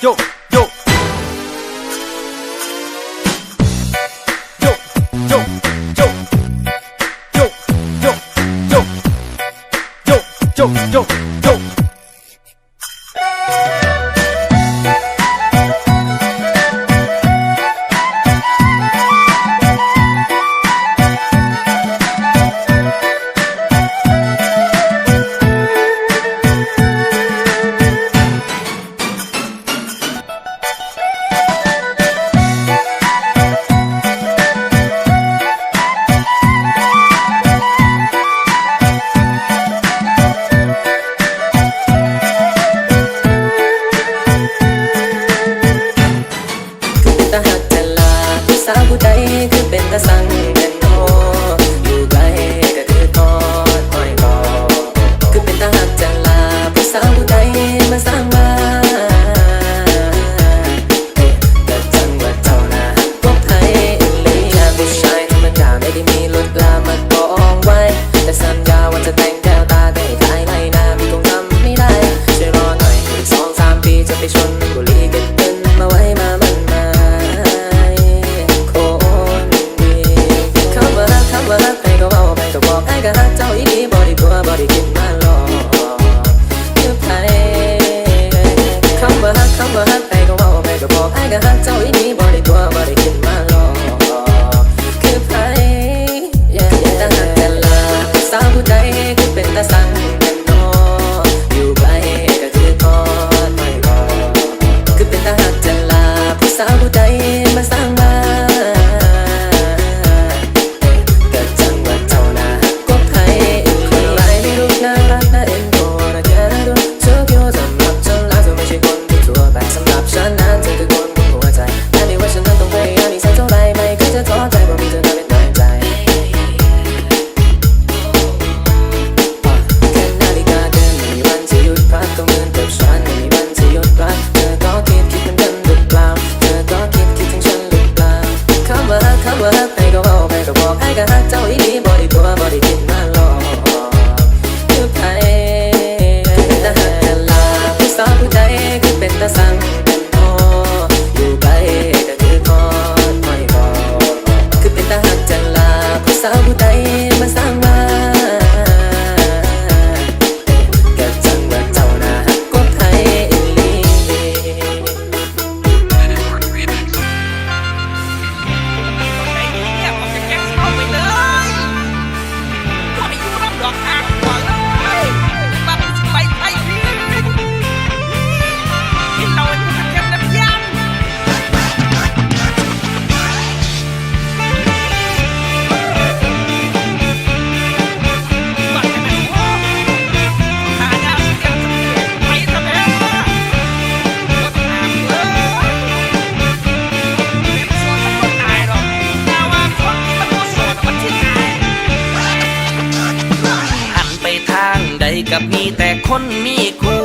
yo. ก็รักเจ้าอีนี่ กับมีแต่คนมีครู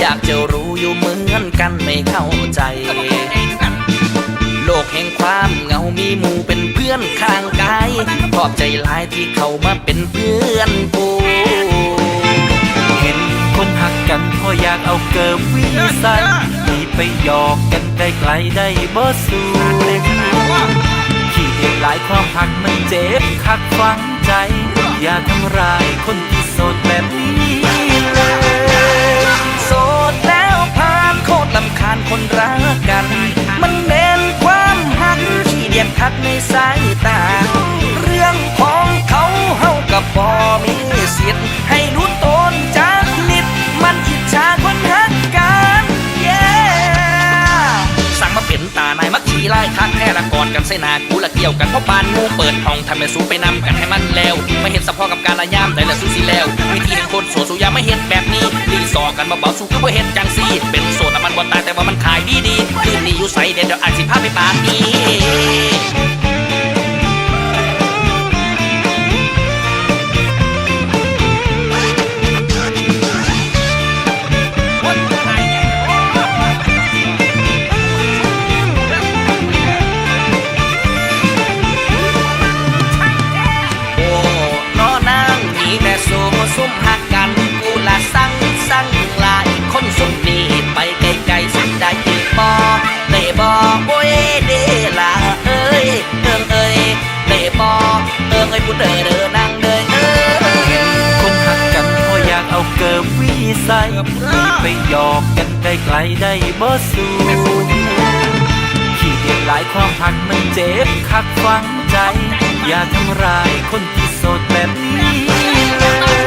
อยากจะรู้อยู่เหมือนกันไม่เข้าใจ โลกแห่งความเงามีหมู่เป็นเพื่อนข้างกายขอบใจลายที่เขามาเป็นเพื่อนกูเห็นคนหักกันพออยากเอาเกิบวิสันมีไปหยอกกันได้ไกลได้บ่สู้ขี้เดียหลายความหักมันเจ็บคักฟัง อย่าทำร้ายคนที่โสดแบบนี้เลย โสดแล้วผ่านโคตรลำคาญคนรักกัน มันเน้นความหักที่เดียดทัดในสายตา เรื่องของเขาเฮากับบอมีสียให้รู้ ได้คักแท้ละกอดกันเสนากูละเกี่ยวกันเพราะปานงูเปิดห้องทำให้สูไปนำกันให้มันแล้วไม่เห็นสะพอกับการละยามแต่ละสู้สิแล้ววิธีเห็นคนสวนสุยาไม่เห็นแบบนี้รีสอกันมาเบาสู้ก็เพื่เห็นจังซีเป็นโซนลดมันบ่ตายแต่ว่ามันขายดีดีคืนนี้อยู่ใส่เด็ดเดี๋ยวอาจสิภาพไปปาร์ตี้ สไปหยอกกันไกลไกลได้บ่สูขี้เดียดหลายความหักมันเจ็บคักฟังใจ อย่าทำร้ายคนที่โสดแบบนี้เลย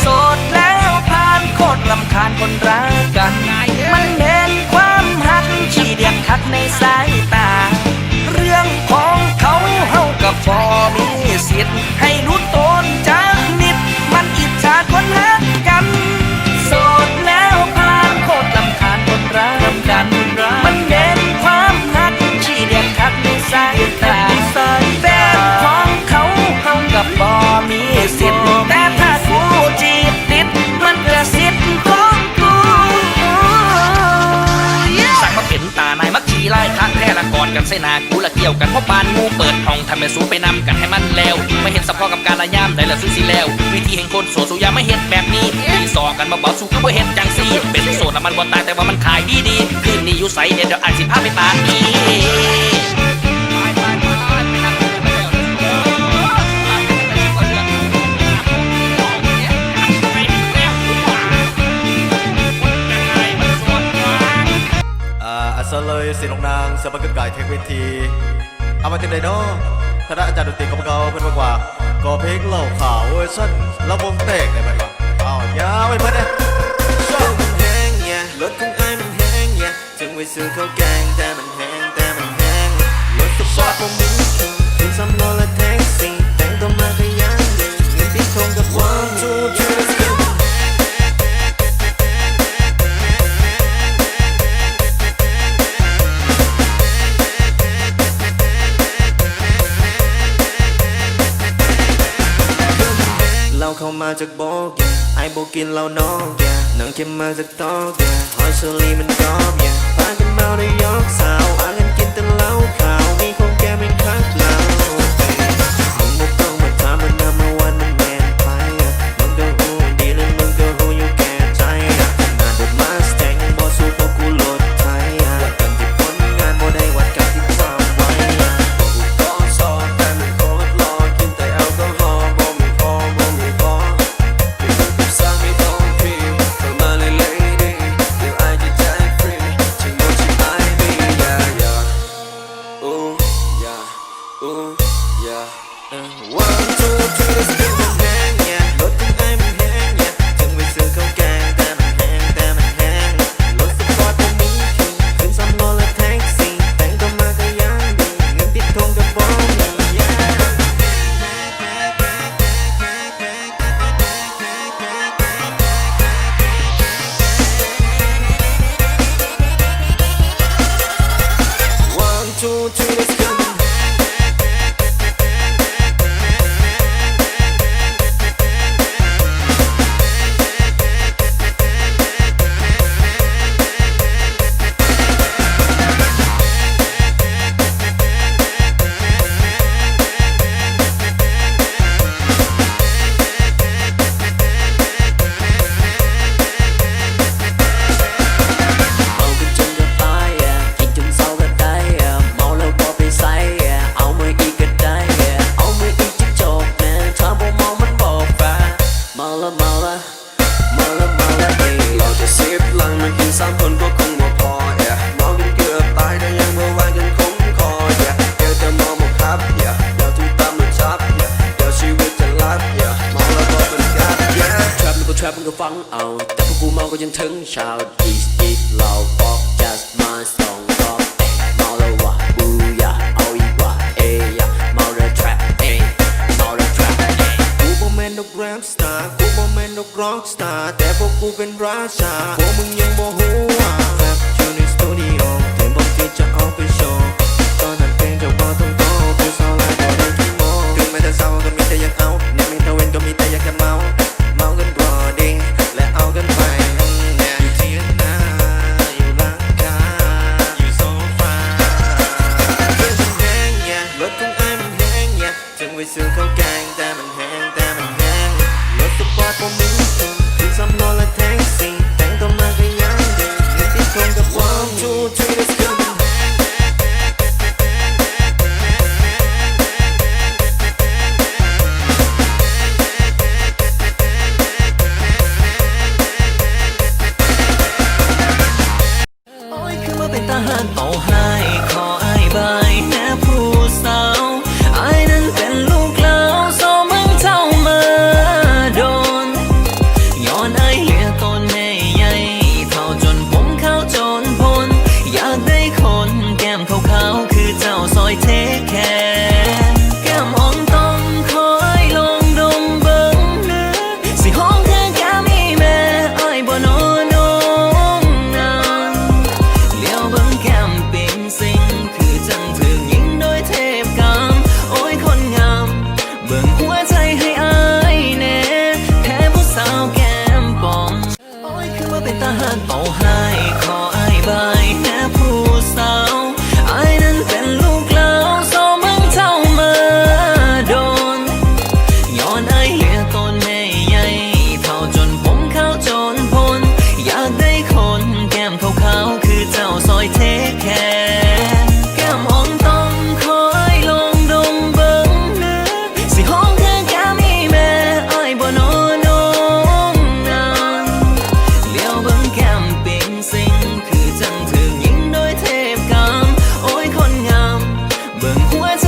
โสดแล้วผ่านโคตรลำคาญคนรัก ยวกันเพราะปานงูเปิดห้องทำแม่สูไปนำกันให้มันแล้ว ไม่เห็นสะพอกับการละยามได้ละซื้อสีแล้ว วิธีแห่งคนโสดสูยาไม่เห็นแบบนี้ที่สอกันมาบอกสู้ก็บ่เห็นจังสีเป็นโสดแล้วมันบ่ตายแต่ว่ามันขายดีดีคืนนี้อยู่ใสเดี๋ยวเดี๋ยวอานสิพาไปปาร์ตี้ เลยสิลงนางเสบักกึกไก่เทคเวที เอามาเต็มเลยเนาะคณะอาจารย์ดนตรีของเราเพื่อนบอกว่าก่อเพลงเล่าข่าวเวอร์ชันระวงเตกเลยมันว่าอ้าวยาวไปเพื่อนเลยมันแห้งเนี่ยรถของไอ้ายมันแห้งเนี่ยถึงไปซื้อข้าวแกงแต่มันแห้งแต่มันแห้งรถสปอร์ตผมมีถึงถึงสำรองและแท็กซี่แต่งตัวมาก็ยังเดินเงินที่ทงกับ one two three let's จากโบกแกไอโบกินเหล้านอกนังเข้มมาจากตอกแกหอยเชอรี่มันกรอบแกพากันเมาได้ยอกสาว เป็นราชาพวกมึงยังบ่ฮู้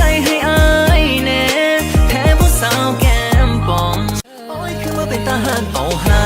ใจให้อายแน่แท้ผู้สาวแก้มป่อง โอ้ยคือว่าเป็นตาหานเป่าให้